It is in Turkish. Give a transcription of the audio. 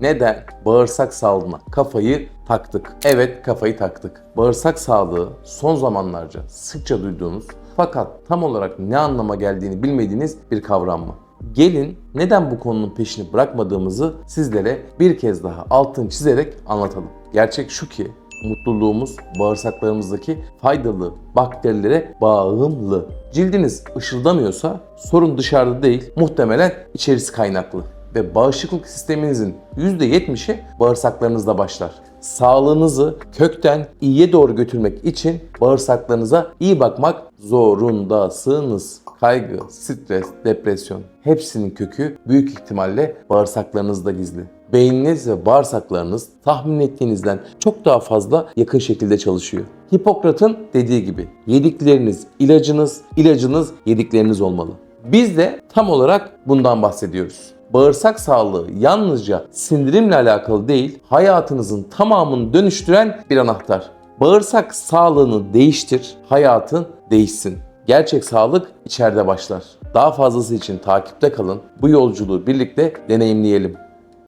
neden bağırsak sağlığına kafayı taktık? Evet kafayı taktık. Bağırsak sağlığı son zamanlarca sıkça duyduğunuz fakat tam olarak ne anlama geldiğini bilmediğiniz bir kavram mı? Gelin neden bu konunun peşini bırakmadığımızı sizlere bir kez daha altın çizerek anlatalım. Gerçek şu ki mutluluğumuz bağırsaklarımızdaki faydalı bakterilere bağımlı. Cildiniz ışıldamıyorsa sorun dışarıda değil, muhtemelen içerisi kaynaklı. Ve bağışıklık sisteminizin %70'i bağırsaklarınızda başlar. Sağlığınızı kökten iyiye doğru götürmek için bağırsaklarınıza iyi bakmak zorundasınız. Kaygı, stres, depresyon hepsinin kökü büyük ihtimalle bağırsaklarınızda gizli. Beyniniz ve bağırsaklarınız tahmin ettiğinizden çok daha fazla yakın şekilde çalışıyor. Hipokrat'ın dediği gibi yedikleriniz ilacınız, ilacınız yedikleriniz olmalı. Biz de tam olarak bundan bahsediyoruz. Bağırsak sağlığı yalnızca sindirimle alakalı değil, hayatınızın tamamını dönüştüren bir anahtar. Bağırsak sağlığını değiştir, hayatın değişsin. Gerçek sağlık içeride başlar. Daha fazlası için takipte kalın. Bu yolculuğu birlikte deneyimleyelim.